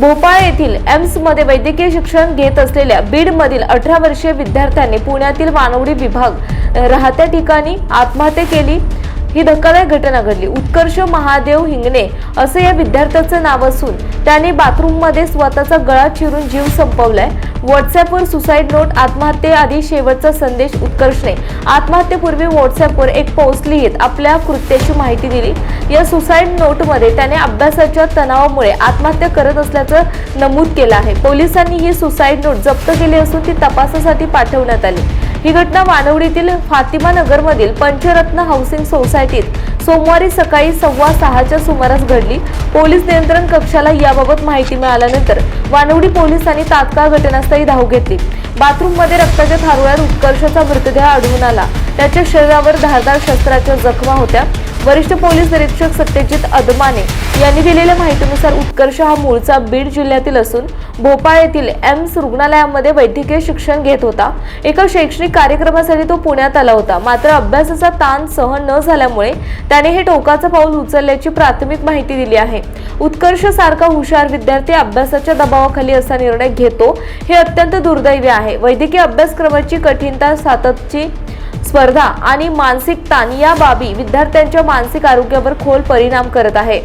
भोपाळ येथील एम्समध्ये वैद्यकीय शिक्षण घेत असलेल्या बीड मधील अठरा वर्षीय विद्यार्थ्यांनी पुण्यातील वानवडी विभाग राहत्या ठिकाणी आत्महत्या केली. ही धक्कादायक घटना घडली. उत्कर्ष महादेव हिंगणे असं या विद्यार्थ्याचं नाव असून त्याने बाथरूममध्ये स्वतःचा गळा चिरून जीव संपवलाय. व्हॉट्सअपवर सुसाईड नोट आत्महत्येआधी शेवटचा संदेश उत्कर्षने आत्महत्येपूर्वी व्हॉट्सअपवर एक पोस्ट लिहित आपल्या कृत्याची माहिती दिली. या सुसाईड नोटमध्ये त्याने अभ्यासाच्या तणावामुळे आत्महत्या करत असल्याचं नमूद केलं आहे. पोलिसांनी ही सुसाईड नोट जप्त केली असून ती तपासासाठी पाठवण्यात आली. ही घटना वानवडीतील फातिमा नगरमधील पंचरत्न हाऊसिंग सोसायटीत सोमवारी सकाळी सव्वा सहाच्या सुमारास घडली. पोलीस नियंत्रण कक्षाला याबाबत माहिती मिळाल्यानंतर वानवडी पोलिसांनी तात्काळ घटनास्थळी धाव घेतली. बाथरूममध्ये रक्ताच्या थारोळ्यात उत्कर्षाचा मृतदेह आढळून आला. त्याच्या शरीरावर धारदार शस्त्राच्या जखमा होत्या. वरिष्ठ पोलीस निरीक्षक सत्यजित अदमाने यांनी दिलेल्या माहितीनुसार उत्कर्ष हा मूळचा बीड जिल्ह्यातील असून भोपाळ येथील एम्स रुग्णालयामध्ये वैद्यकीय शिक्षण घेत होता. एका शैक्षणिक कार्यक्रमासाठी तो पुण्यात आला होता. मात्र अभ्यासाचा ताण सहन न झाल्यामुळे त्याने हे टोकाचं पाऊल उचलल्याची प्राथमिक माहिती दिली आहे. उत्कर्ष सारखा हुशार विद्यार्थी अभ्यासाच्या दबावाखाली असा निर्णय घेतो हे अत्यंत दुर्दैवी आहे. वैद्यकीय अभ्यासक्रमाची कठीणता साततची स्पर्धा आणि मानसिक ताण या बाबी विद्यार्थ्यांच्या मानसिक आरोग्यावर खोल परिणाम करत आहे.